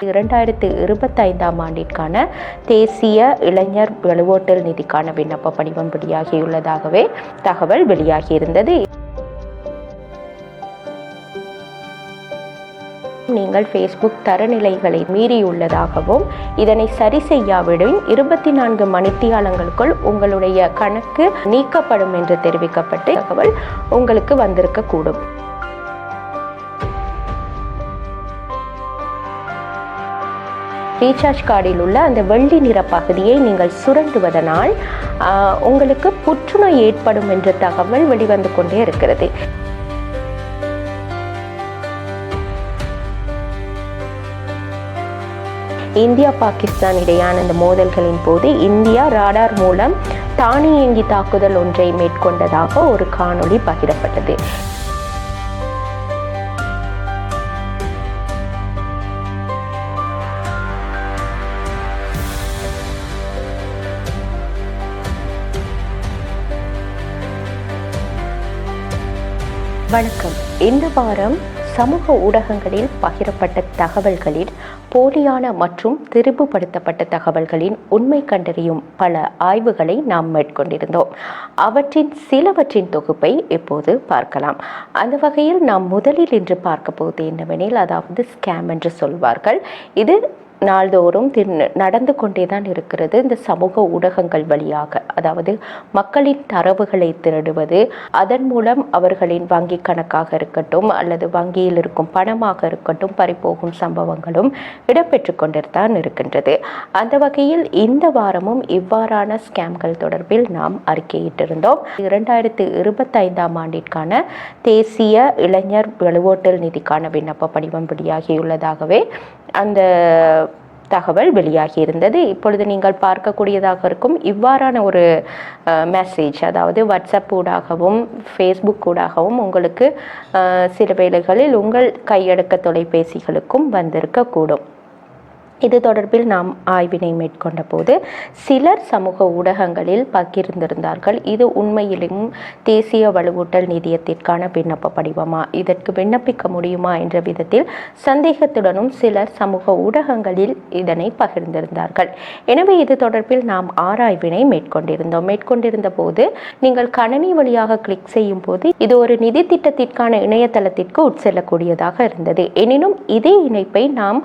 இரண்டாயிரத்து இருபத்தைந்தாம் ஆண்டிற்கான தேசிய இளைஞர் வலுவோட்டல் நிதிக்கான விண்ணப்ப படிவம் வெளியாகியுள்ளதாகவே தகவல் வெளியாகியிருந்தது. நீங்கள் ஃபேஸ்புக் தரநிலைகளை மீறியுள்ளதாகவும் இதனை சரி செய்யாவிடும் இருபத்தி நான்கு மணித்தியாலங்களுக்குள் உங்களுடைய கணக்கு நீக்கப்படும் என்று தெரிவிக்கப்பட்டு தகவல் உங்களுக்கு வந்திருக்கக்கூடும். ரீசார்ஜ் கார்டில் உள்ள அந்த வெள்ளி நிற பகுதியை நீங்கள் சுரண்டுவதனால் உங்களுக்கு புற்றுநோய் ஏற்படும் என்ற தகவல் வெளிவந்து கொண்டே இருக்கிறது. இந்தியா பாகிஸ்தான் இடையான இந்த மோதல்களின் போது இந்தியா ராடார் மூலம் தானியங்கி தாக்குதல் ஒன்றை மேற்கொண்டதாக ஒரு காணொளி பகிரப்பட்டது. வணக்கம். இந்த வாரம் சமூக ஊடகங்களில் பகிரப்பட்ட தகவல்களில் போலியான மற்றும் திரிபுபடுத்தப்பட்ட தகவல்களின் உண்மை கண்டறியும் பல ஆய்வுகளை நாம் மேற்கொண்டிருந்தோம். அவற்றின் சிலவற்றின் தொகுப்பை இப்போது பார்க்கலாம். அந்த வகையில் நாம் முதலில் இன்று பார்க்க போவது என்னவெனில் அதாவது ஸ்கேம் என்று சொல்வார்கள். இது நாள்தோறும் தின் நடந்து கொண்டே தான் இருக்கிறது இந்த சமூக ஊடகங்கள் வழியாக. அதாவது மக்களின் தரவுகளை திருடுவது அதன் மூலம் அவர்களின் வங்கி கணக்காக இருக்கட்டும் அல்லது வங்கியில் இருக்கும் பணமாக இருக்கட்டும் பறிபோகும் சம்பவங்களும் இடம்பெற்று கொண்டுதான் இருக்கின்றது. அந்த வகையில் இந்த வாரமும் இவ்வாறான ஸ்கேம்கள் தொடர்பில் நாம் அறிக்கையிட்டிருந்தோம். இரண்டாயிரத்து இருபத்தைந்தாம் ஆண்டிற்கான தேசிய இளைஞர் வலுவோட்டல் நிதிக்கான விண்ணப்ப படிவம் வெளியாகியுள்ளதாகவே அந்த தகவல் வெளியாகி இருந்தது இப்பொழுது நீங்கள் பார்க்கக்கூடியதாக இருக்கும் இவ்வாறான ஒரு மெசேஜ் அதாவது வாட்ஸ்அப் ஊடாகவும் ஃபேஸ்புக் ஊடாகவும் உங்களுக்கு சில வேளைகளில் உங்கள் கையடக்க தொலைபேசிகளுக்கும் வந்திருக்கக்கூடும். இது தொடர்பில் நாம் ஆய்வினை மேற்கொண்ட போது சிலர் சமூக ஊடகங்களில் பகிர்ந்திருந்தார்கள். இது உண்மையிலும் தேசிய வலுவூட்டல் நிதியத்திற்கான விண்ணப்ப படிவமா? இதற்கு விண்ணப்பிக்க முடியுமா? என்ற விதத்தில் சந்தேகத்துடனும் சிலர் சமூக ஊடகங்களில் இதனை பகிர்ந்திருந்தார்கள். எனவே இது தொடர்பில் நாம் ஆராய்வினை மேற்கொண்டிருந்தோம். மேற்கொண்டிருந்த போது நீங்கள் கணனி வழியாக கிளிக் செய்யும் போது இது ஒரு நிதி திட்டத்திற்கான இணையதளத்திற்கு உட்செல்லக்கூடியதாக இருந்தது. எனினும் இதே இணைப்பை நாம்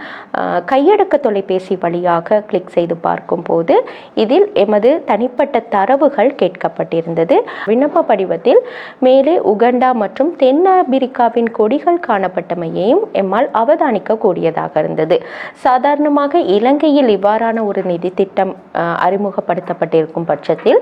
கையெடுக்க கையடக்க தொலைபேசி வழியாக கிளிக் செய்து பார்க்கும்போது இதில் எமது தனிப்பட்ட தரவுகள் கேட்கப்பட்டிருந்தது. விண்ணப்ப படிவத்தில் மேலே உகண்டா மற்றும் தென் அமெரிக்காவின் கொடிகள் காணப்பட்டமையையும் எம்மால் அவதானிக்க கூடியதாக இருந்தது. சாதாரணமாக இலங்கையில் இவ்வாறான ஒரு நிதி திட்டம் அறிமுகப்படுத்தப்பட்டிருக்கும் பட்சத்தில்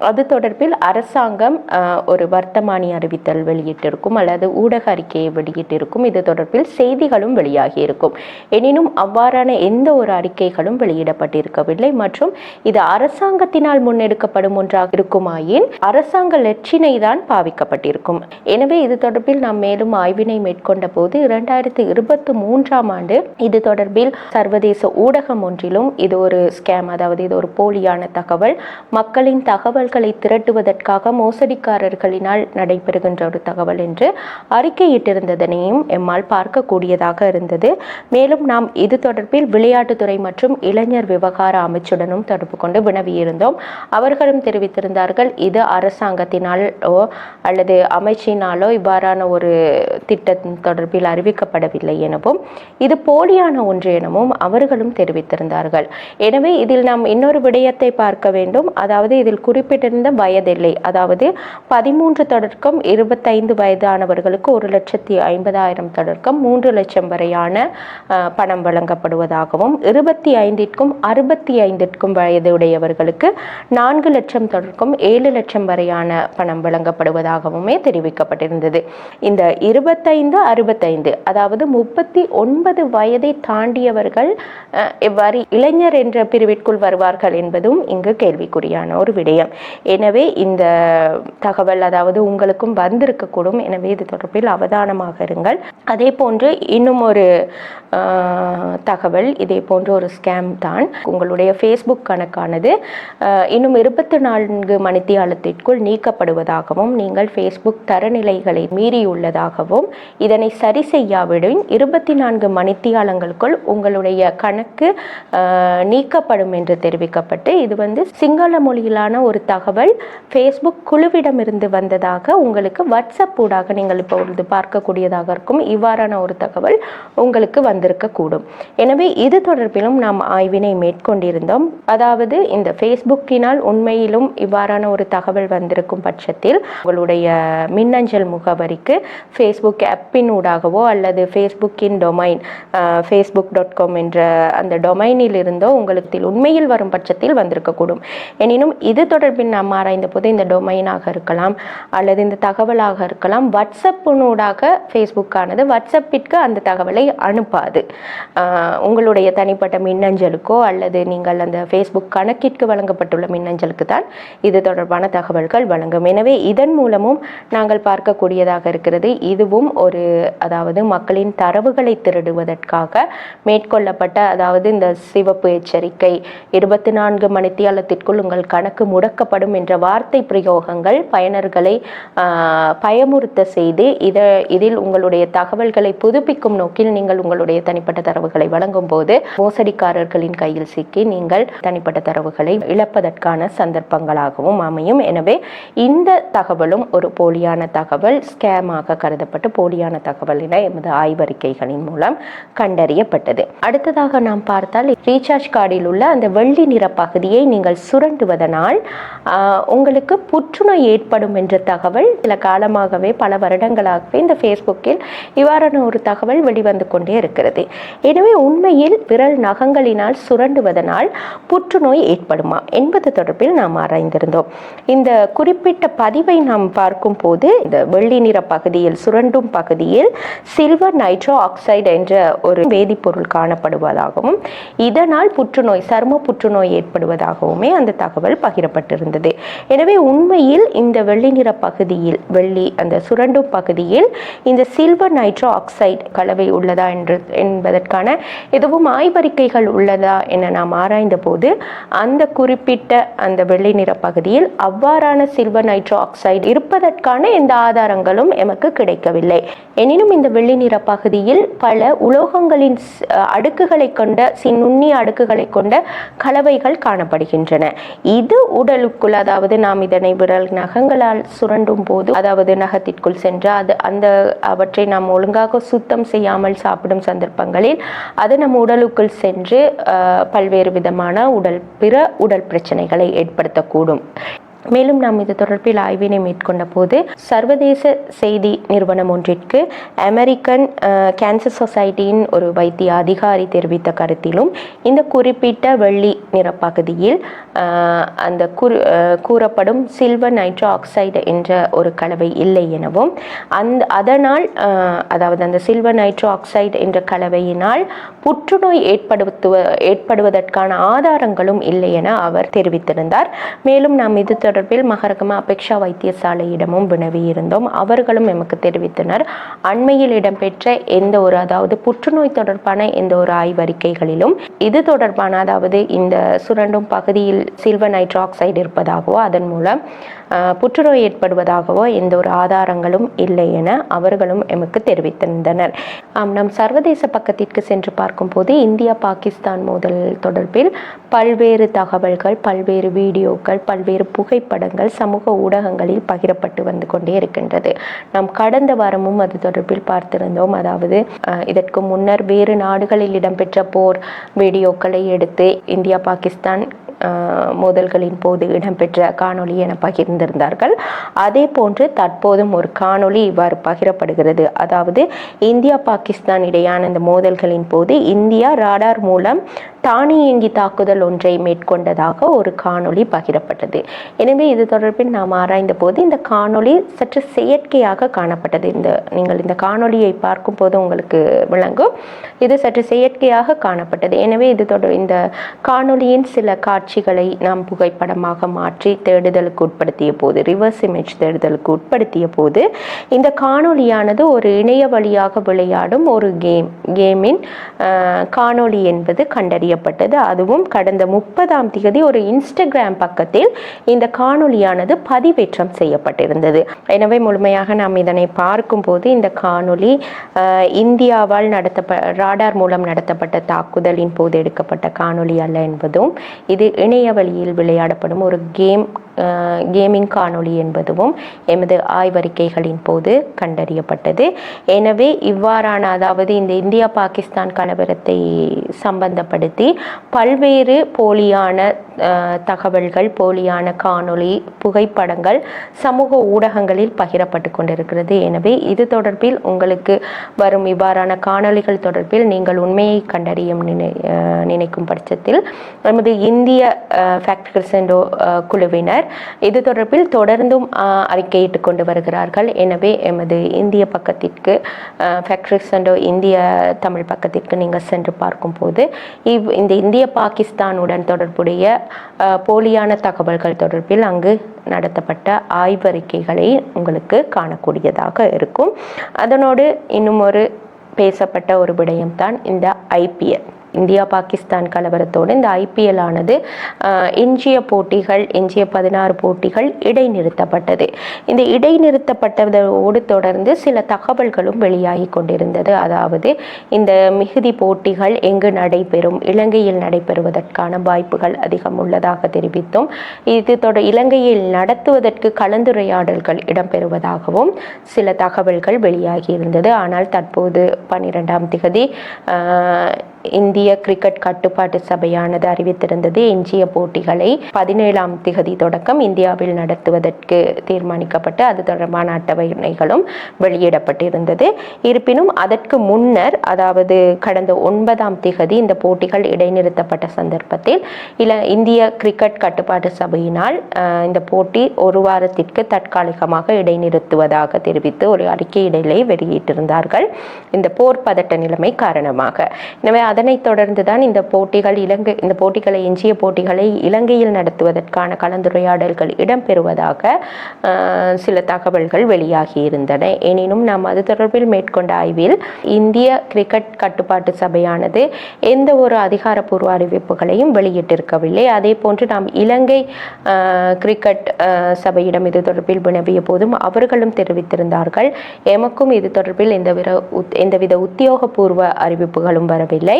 அது தொடர்பில் அரசாங்கம் ஆஹ், ஒரு வர்த்தமானி அறிவித்தல் வெளியிட்டிருக்கும் அல்லது ஊடக அறிக்கையை வெளியிட்டிருக்கும். இது தொடர்பில் செய்திகளும் வெளியாகி இருக்கும். எனினும் அவ்வாறான எந்த ஒரு அறிக்கைகளும் வெளியிடப்பட்டிருக்கவில்லை. மற்றும் இது அரசாங்கத்தினால் முன்னெடுக்கப்படும் ஒன்றாக இருக்குமாயின் அரசாங்க லட்சினை தான் பாவிக்கப்பட்டிருக்கும். எனவே இது தொடர்பில் நாம் மேலும் ஆய்வினை மேற்கொண்ட போது இரண்டாயிரத்தி இருபத்தி மூன்றாம் ஆண்டு இது தொடர்பில் சர்வதேச ஊடகம் ஒன்றிலும் இது ஒரு ஸ்கேம் அதாவது இது ஒரு போலியான தகவல். மக்களின் தகவல் தகவல்களை திரட்டுவதற்காக மோசடிக்காரர்களினால் நடைபெறுகின்ற ஒரு தகவல் என்று அறிக்கையிட்டிருந்ததனையும் எம்மால் பார்க்கக்கூடியதாக இருந்தது. மேலும் நாம் இது தொடர்பில் விளையாட்டுத்துறை மற்றும் இளைஞர் விவகார அமைச்சுடனும் தொடர்பு கொண்டு வினவியிருந்தோம். அவர்களும் தெரிவித்திருந்தார்கள் இது அரசாங்கத்தினாலோ அல்லது அமைச்சினாலோ இவ்வாறான ஒரு திட்டம் தொடர்பில் அறிவிக்கப்படவில்லை எனவும் இது போலியான ஒன்று எனவும் அவர்களும் தெரிவித்திருந்தார்கள். எனவே இதில் நாம் இன்னொரு விடயத்தை பார்க்க வேண்டும். அதாவது இதில் குறிப்பிட்டிருந்த வயதில்லை. அதாவது பதிமூன்று தொடர்க்கம் இருபத்தைந்து வயதானவர்களுக்கு ஒரு லட்சத்தி ஐம்பதாயிரம் தொடர்க்கம் மூன்று லட்சம் வரையான பணம் வழங்கப்படுவதாகவும் இருபத்தி ஐந்திற்கும் அறுபத்தி ஐந்திற்கும் வயதுடையவர்களுக்கு நான்கு லட்சம் தொடர்க்கும் ஏழு லட்சம் வரையான பணம் வழங்கப்படுவதாகவுமே தெரிவிக்கப்பட்டிருந்தது. இந்த இருபத்தைந்து அறுபத்தைந்து அதாவது முப்பத்தி ஒன்பது வயதை தாண்டியவர்கள் எவ்வாறு இளைஞர் என்ற பிரிவிற்குள் வருவார்கள் என்பதும் இங்கு கேள்விக்குறியான ஒரு விடயம். எனவே இந்த தகவல் அதாவது உங்களுக்கும் வந்திருக்கக்கூடும். எனவே இது தொடர்பில் அவதானமாக இருங்கள். அதே போன்று இன்னும் ஒரு தகவல் இதே போன்ற ஒரு ஸ்கேம் தான். உங்களுடைய ஃபேஸ்புக் கணக்கானது இன்னும் இருபத்தி நான்கு மணித்தியாலத்திற்குள் நீக்கப்படுவதாகவும் நீங்கள் ஃபேஸ்புக் தரநிலைகளை மீறியுள்ளதாகவும் இதனை சரி செய்யாவிடும் இருபத்தி நான்கு மணித்தியாலங்களுக்குள் உங்களுடைய கணக்கு நீக்கப்படும் என்று தெரிவிக்கப்பட்டு இது வந்து சிங்கள மொழியிலான ஒரு தகவல் ஃபேஸ்புக் குழுவிடமிருந்து வந்ததாக உங்களுக்கு வாட்ஸ்அப் ஊடாக நீங்கள் இப்பொழுது பார்க்கக்கூடியதாக இருக்கும். இவ்வாறான ஒரு தகவல் உங்களுக்கு வந்திருக்கக்கூடும். எனவே இது தொடர்பிலும் நாம் ஆய்வினை மேற்கொண்டிருந்தோம். அதாவது இந்த ஃபேஸ்புக்கினால் உண்மையிலும் இவ்வாறான ஒரு தகவல் வந்திருக்கும் பட்சத்தில் உங்களுடைய மின்னஞ்சல் முகவரிக்கு ஃபேஸ்புக் ஆப்பின் ஊடாகவோ அல்லது ஃபேஸ்புக்கின் டொமைன் ஃபேஸ்புக் டாட் காம் என்ற அந்த டொமைனில் இருந்தோ உங்களுக்கு உண்மையில் வரும் பட்சத்தில் வந்திருக்கக்கூடும். எனினும் இது தொடர்பில் நாம் ஆராய்ந்த போது இந்த டொமைனாக இருக்கலாம் அல்லது இந்த தகவலாக இருக்கலாம். வாட்ஸ்அப்பினூடாக ஃபேஸ்புக்கானது வாட்ஸ்அப்பிற்கு அந்த தகவலை அனுப்பாது. உங்களுடைய தனிப்பட்ட மின்னஞ்சலுக்கோ அல்லது நீங்கள் அந்த ஃபேஸ்புக் கணக்கிற்கு வழங்கப்பட்டுள்ள மின்னஞ்சலுக்கு தான் இது தொடர்பான தகவல்கள் வழங்கும். எனவே இதன் மூலமும் நாங்கள் பார்க்கக்கூடியதாக இருக்கிறது. இதுவும் ஒரு அதாவது மக்களின் தரவுகளை திருடுவதற்காக மேற்கொள்ளப்பட்ட அதாவது இந்த சிவப்பு எச்சரிக்கை இருபத்தி நான்கு மணித்தியாலத்திற்குள் உங்கள் கணக்கு முடக்கப்படும் என்ற வார்த்தை பிரயோகங்கள் பயனர்களை பயமுறுத்த செய்து இதை இதில் உங்களுடைய தகவல்களை புதுப்பிக்கும் நோக்கில் நீங்கள் உங்களுடைய தனிப்பட்ட தரவுகளை வழங்கும் போது மோசடிக்காரர்களின் கையில் சிக்கி நீங்கள் தனிப்பட்ட தரவுகளை இழப்பதற்கான சந்தர்ப்பங்களாகவும் அமையும். எனவே இந்த தகவலும் ஒரு போலியான தகவல் ஸ்கேமாக கருதப்பட்டு போலியான தகவல் என எமது ஆய்வறிக்கைகளின் மூலம் கண்டறியப்பட்டது. அடுத்ததாக நாம் பார்த்தால் ரீசார்ஜ் கார்டில் உள்ள அந்த வெள்ளி நிற பகுதியை நீங்கள் சுரண்டுவதனால் உங்களுக்கு புற்றுநோய் ஏற்படும் என்ற தகவல் சில காலமாகவே பல வருடங்களாகவே இந்த ஃபேஸ்புக்கில் இவ்வாறான ஒரு தகவல் வெளிவந்து கொண்டே இருக்கிறது. எனவே உண்மையில் விரல் நகங்களினால் சுரண்டுவதனால் புற்றுநோய் ஏற்படுமா என்பது தொடர்பில் நாம் ஆராய்ந்திருந்தோம். இந்த குறிப்பிட்ட பதிவை நாம் பார்க்கும் போது இந்த வெள்ளி நிற பகுதியில் சுரண்டும் பகுதியில் சில்வர் நைட்ரோ ஆக்சைடு என்ற ஒரு வேதிப்பொருள் காணப்படுவதாகவும் இதனால் புற்றுநோய் சரும புற்றுநோய் ஏற்படுவதாகவுமே அந்த தகவல் பகிரப்பட்டிருந்தது. எனவே உண்மையில் இந்த வெள்ளி நிற பகுதியில் வெள்ளி அந்த சுரண்டும் பகுதியில் இந்த சில்வர் நைட்ரோ ஆக்சைடு கலவை உள்ளதா என்று என்பதற்கான எதுவும் ஆய்வறிக்கைகள் உள்ளதா என நாம் ஆராய்ந்த போது அந்த குறிப்பிட்ட அந்த வெள்ளை நிற பகுதியில் அவ்வாறான சில்வர் நைட்ரோ ஆக்சைடு இருப்பதற்கான எந்த ஆதாரங்களும் எமக்கு கிடைக்கவில்லை. எனினும் இந்த வெள்ளி நிற பகுதியில் பல உலோகங்களின் அடுக்குகளை கொண்ட சி- நுண்ணிய அடுக்குகளை கொண்ட கலவைகள் காணப்படுகின்றன. இது உடலுக்கு நகத்திற்குள் அதாவது நாம் இதனை விரல் நகங்களால் சுரண்டும் போது அதாவது நகத்திற்குள் சென்று அது அந்த அவற்றை நாம் ஒழுங்காக சுத்தம் செய்யாமல் சாப்பிடும் சந்தர்ப்பங்களில் அது நம் உடலுக்குள் சென்று பல்வேறு விதமான உடல் பிற உடல் பிரச்சனைகளை ஏற்படுத்தக்கூடும். மேலும் நாம் இது தொடர்பில் ஆய்வினை மேற்கொண்ட போது சர்வதேச செய்தி நிறுவனம் ஒன்றிற்கு அமெரிக்கன் கேன்சர் சொசைட்டியின் ஒரு வைத்திய அதிகாரி தெரிவித்த கருத்திலும் இந்த குறிப்பிட்ட வெள்ளி நிற பகுதியில் அந்த கூறு கூறப்படும் சில்வர் நைட்ரோ ஆக்சைடு என்ற ஒரு கலவை இல்லை எனவும் அந்த அதனால் அதாவது அந்த சில்வர் நைட்ரோ ஆக்சைடு என்ற கலவையினால் புற்றுநோய் ஏற்படுத்துவ ஏற்படுவதற்கான ஆதாரங்களும் இல்லை என அவர் தெரிவித்திருந்தார். மேலும் நாம் இது தொடர்பில் மகரகம அபேக்ஷா வைத்தியசாலையிடமும் வினவியிருந்தோம். அவர்களும் எமக்கு தெரிவித்தனர். அண்மையில் இடம்பெற்ற எந்த ஒரு அதாவது புற்றுநோய் தொடர்பான எந்த ஒரு ஆய்வறிக்கைகளிலும் இது தொடர்பான அதாவது இந்த சுரண்டும் பகுதியில் சில்வர் நைட்ராக்சைடு இருப்பதாகவோ அதன் மூலம் புற்றுநோய் ஏற்படுவதாகவோ எந்த ஒரு ஆதாரங்களும் இல்லை என அவர்களும் எமக்கு தெரிவித்திருந்தனர். நம் சர்வதேச பக்கத்திற்கு சென்று பார்க்கும்போது இந்தியா பாகிஸ்தான் மோதல் தொடர்பில் பல்வேறு தகவல்கள் பல்வேறு வீடியோக்கள் பல்வேறு புகைப்படங்கள் சமூக ஊடகங்களில் பகிரப்பட்டு வந்து கொண்டே இருக்கின்றது. நாம் கடந்த வாரமும் அது தொடர்பில் பார்த்திருந்தோம். அதாவது இதற்கு முன்னர் வேறு நாடுகளில் இடம்பெற்ற போர் வீடியோக்களை எடுத்து இந்தியா பாகிஸ்தான் மோதல்களின் போது இடம்பெற்ற காணொளி என பகிர்ந்திருந்தார்கள். அதே போன்று தற்போதும் ஒரு காணொளி இவ்வாறு பகிரப்படுகிறது. அதாவது இந்தியா பாகிஸ்தான் இடையான இந்த மோதல்களின் போது இந்தியா ராடார் மூலம் தானியங்கி தாக்குதல் ஒன்றை மேற்கொண்டதாக ஒரு காணொளி பகிரப்பட்டது. எனவே இது தொடர்பில் நாம் ஆராய்ந்த போது இந்த காணொளி சற்று செயற்கையாக காணப்பட்டது. இந்த நீங்கள் இந்த காணொளியை பார்க்கும் போது உங்களுக்கு விளங்கும். இது சற்று செயற்கையாக காணப்பட்டது. எனவே இது தொடர் இந்த காணொளியின் சில காட்சிகளை நாம் புகைப்படமாக மாற்றி தேடுதலுக்கு உட்படுத்திய போது ரிவர்ஸ் இமேஜ் தேடுதலுக்கு உட்படுத்திய போது இந்த காணொளியானது ஒரு இணைய வழியாக விளையாடும் ஒரு கேம் கேமின் காணொளி என்பது செய்யப்பட்டது. அதுவும் கடந்த முப்பதாம் தேதி ஒரு இன்ஸ்டாகிராம் பக்கத்தில் இந்த காணொலியானது பதிவேற்றம் செய்யப்பட்டிருந்தது. எனவே முழுமையாக நாம் இதனை பார்க்கும்போது இந்த காணொலி இந்தியாவால் நடத்தப்ப ராடார் மூலம் நடத்தப்பட்ட தாக்குதலின் போது எடுக்கப்பட்ட காணொலி அல்ல என்பதும் இது இணைய வழியில் விளையாடப்படும் ஒரு கேம் கேமிங் காணொளி என்பதுவும் எமது ஆய்வறிக்கைகளின் போது கண்டறியப்பட்டது. எனவே இவ்வாறான அதாவது இந்த இந்தியா பாகிஸ்தான் கலவரத்தை சம்பந்தப்படுத்தி பல்வேறு போலியான தகவல்கள் போலியான காணொளி புகைப்படங்கள் சமூக ஊடகங்களில் பகிரப்பட்டு கொண்டிருக்கிறது. எனவே இது தொடர்பில் உங்களுக்கு வரும் இவ்வாறான காணொளிகள் தொடர்பில் நீங்கள் உண்மையை கண்டறியும் நினை நினைக்கும் பட்சத்தில் நமது இந்திய ஃபேக்ட் கிறிசண்டோ குழுவினர் இது தொடர்பில் தொடர்ந்தும் அறிக்கையிட்டு கொண்டு வருகிறார்கள். எனவே எமது இந்திய பக்கத்திற்கு ஃபேக்ட் கிறிசண்டோ இந்திய தமிழ் பக்கத்திற்கு நீங்கள் சென்று பார்க்கும்போது இவ் இந்த இந்திய பாகிஸ்தானுடன் தொடர்புடைய போலியான தகவல்கள் தொடர்பில் அங்கு நடத்தப்பட்ட ஆய்வறிக்கைகளை உங்களுக்கு காணக்கூடியதாக இருக்கும். அதனோடு இன்னும் ஒரு பேசப்பட்ட ஒரு விடயம்தான் இந்த ஐபிஎல் இந்தியா பாகிஸ்தான் கலவரத்தோடு இந்த ஐபிஎல் ஆனது எஞ்சிய போட்டிகள் எஞ்சிய பதினாறு போட்டிகள் இடைநிறுத்தப்பட்டது. இந்த இடைநிறுத்தப்பட்டதோடு தொடர்ந்து சில தகவல்களும் வெளியாகி கொண்டிருந்தது. அதாவது இந்த மிகுதி போட்டிகள் எங்கு நடைபெறும் இலங்கையில் நடைபெறுவதற்கான வாய்ப்புகள் அதிகம் உள்ளதாக தெரிவித்தோம் இது தொடர் இலங்கையில் நடத்துவதற்கு கலந்துரையாடல்கள் இடம்பெறுவதாகவும் சில தகவல்கள் வெளியாகி இருந்தது. ஆனால் தற்போது பன்னிரெண்டாம் திகதி இந்திய கிரிக்கெட் கட்டுப்பாட்டு சபையானது அறிவித்திருந்தது. எஞ்சிய போட்டிகளை பதினேழாம் திகதி தொடக்கம் இந்தியாவில் நடத்துவதற்கு தீர்மானிக்கப்பட்டு அது தொடர்பான அட்டவணைகளும் வெளியிடப்பட்டிருந்தது. இருப்பினும் அதற்கு முன்னர் அதாவது கடந்த ஒன்பதாம் திகதி இந்த போட்டிகள் இடைநிறுத்தப்பட்ட சந்தர்ப்பத்தில் இல இந்திய கிரிக்கெட் கட்டுப்பாட்டு சபையினால் இந்த போட்டி ஒரு வாரத்திற்கு தற்காலிகமாக இடைநிறுத்துவதாக தெரிவித்து ஒரு அறிக்கையிடலை வெளியிட்டிருந்தார்கள். இந்த போர் பதட்ட நிலைமை காரணமாக. எனவே அதனைத் தொடர்ந்து தான் இந்த போட்டிகள் இலங்கை இந்த போட்டிகளை எஞ்சிய போட்டிகளை இலங்கையில் நடத்துவதற்கான கலந்துரையாடல்கள் இடம்பெறுவதாக சில தகவல்கள் வெளியாகி இருந்தன. எனினும் நாம் அது தொடர்பில் மேற்கொண்ட ஆய்வில் இந்திய கிரிக்கெட் கட்டுப்பாட்டு சபையானது எந்த ஒரு அதிகாரப்பூர்வ அறிவிப்புகளையும் வெளியிட்டிருக்கவில்லை. அதே போன்று நாம் இலங்கை கிரிக்கெட் சபையிடம் இது தொடர்பில் வினவிய போதும் அவர்களும் தெரிவித்திருந்தார்கள். எமக்கும் இது தொடர்பில் எந்தவித எந்தவித உத்தியோகபூர்வ அறிவிப்புகளும் வரவில்லை.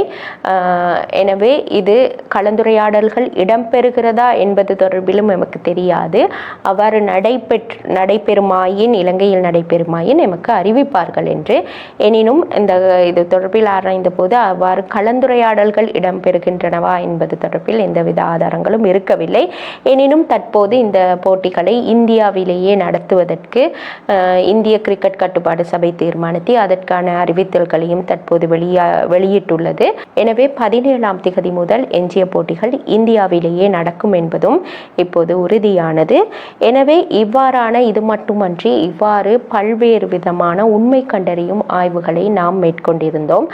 எனவே இது கலந்துரையாடல்கள் இடம்பெறுகிறதா என்பது தொடர்பிலும் எமக்கு தெரியாது. அவ்வாறு நடைபெற்று நடைபெறுமாயின் இலங்கையில் நடைபெறுமாயின் எமக்கு அறிவிப்பார்கள் என்று. எனினும் இந்த இது தொடர்பில் ஆராய்ந்த போது அவ்வாறு கலந்துரையாடல்கள் இடம்பெறுகின்றனவா என்பது தொடர்பில் எந்தவித ஆதாரங்களும் இருக்கவில்லை. எனினும் தற்போது இந்த போட்டிகளை இந்தியாவிலேயே நடத்துவதற்கு இந்திய கிரிக்கெட் கட்டுப்பாடு சபை தீர்மானித்து அதற்கான அறிவித்தல்களையும் தற்போது வெளியா வெளியிட்டுள்ளது. எனவே பதினேழாம் திகதி முதல் எஞ்சிய போட்டிகள் இந்தியாவிலேயே நடக்கும் என்பதும் இப்போது உறுதியானது. எனவே இவ்வாறான இது மட்டுமன்றி இவ்வாறு பல்வேறு விதமான உண்மை கண்டறியும் ஆய்வுகளை நாம் மேற்கொண்டிருந்தோம்.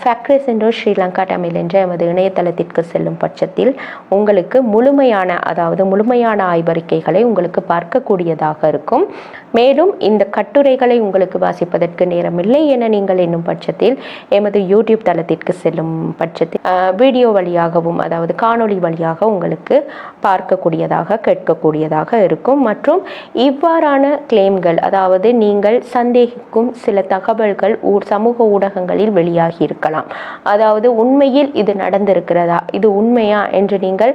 ஃபேக்ட்ரிஸ் என்று ஸ்ரீலங்கா தமிழ் என்ற எமது இணையதளத்திற்கு செல்லும் பட்சத்தில் உங்களுக்கு முழுமையான அதாவது முழுமையான ஆய்வறிக்கைகளை உங்களுக்கு பார்க்கக்கூடியதாக இருக்கும். மேலும் இந்த கட்டுரைகளை உங்களுக்கு வாசிப்பதற்கு நேரமில்லை என நீங்கள் என்னும் பட்சத்தில் எமது யூடியூப் தளத்திற்கு செல்லும் பட்சத்தில் வீடியோ வழியாகவும் அதாவது காணொளி வழியாக உங்களுக்கு பார்க்கக்கூடியதாக கேட்கக்கூடியதாக இருக்கும். மற்றும் இவ்வாறான கிளைம்கள் அதாவது நீங்கள் சந்தேகிக்கும் சில தகவல்கள் சமூக ஊடகங்களில் வெளியாகி இருக்கலாம். அதாவது உண்மையில் இது நடந்திருக்கிறதா? இது உண்மையா? என்று நீங்கள்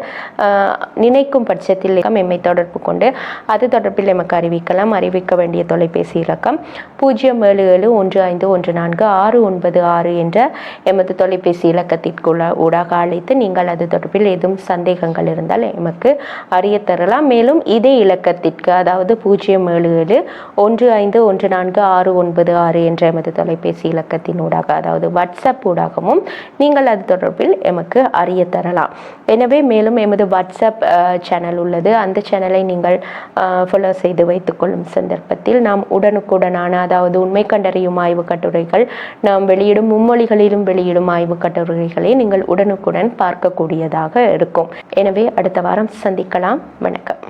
நினைக்கும் பட்சத்தில் எம்மை தொடர்பு கொண்டு அது தொடர்பில் எமக்கு அறிவிக்கலாம். அறிவிக்க வேண்டிய தொலைபேசி இலக்கம் பூஜ்ஜியம் ஏழு ஏழு ஒன்று ஐந்து ஒன்று நான்கு ஆறு ஒன்பது ஆறு என்ற எமது தொலைபேசி தொலைபேசி இலக்கத்திற்குள்ள ஊடாக அழைத்து நீங்கள் அது தொடர்பில் ஏதும் சந்தேகங்கள் இருந்தால் எமக்கு அறிய தரலாம். மேலும் இதே இலக்கத்திற்கு அதாவது பூஜ்ஜியம் ஏழு ஏழு ஒன்று ஐந்து ஒன்று நான்கு ஆறு ஒன்பது ஆறு என்ற எமது தொலைபேசி இலக்கத்தின் ஊடாக அதாவது வாட்ஸ்அப் ஊடாகவும் நீங்கள் அது தொடர்பில் எமக்கு அறிய தரலாம். எனவே மேலும் எமது வாட்ஸ்அப் சேனல் உள்ளது. அந்த சேனலை நீங்கள் ஃபாலோ செய்து வைத்துக்கொள்ளும் சந்தர்ப்பத்தில் நாம் உடனுக்குடனான அதாவது உண்மை கண்டறியும் ஆய்வு கட்டுரைகள் நாம் வெளியிடும் மும்மொழிகளிலும் வெளியிடும் ஆய்வு ஆய்வு கட்டுரைகளை நீங்கள் உடனுக்குடன் பார்க்கக்கூடியதாக இருக்கும். எனவே அடுத்த வாரம் சந்திக்கலாம். வணக்கம்.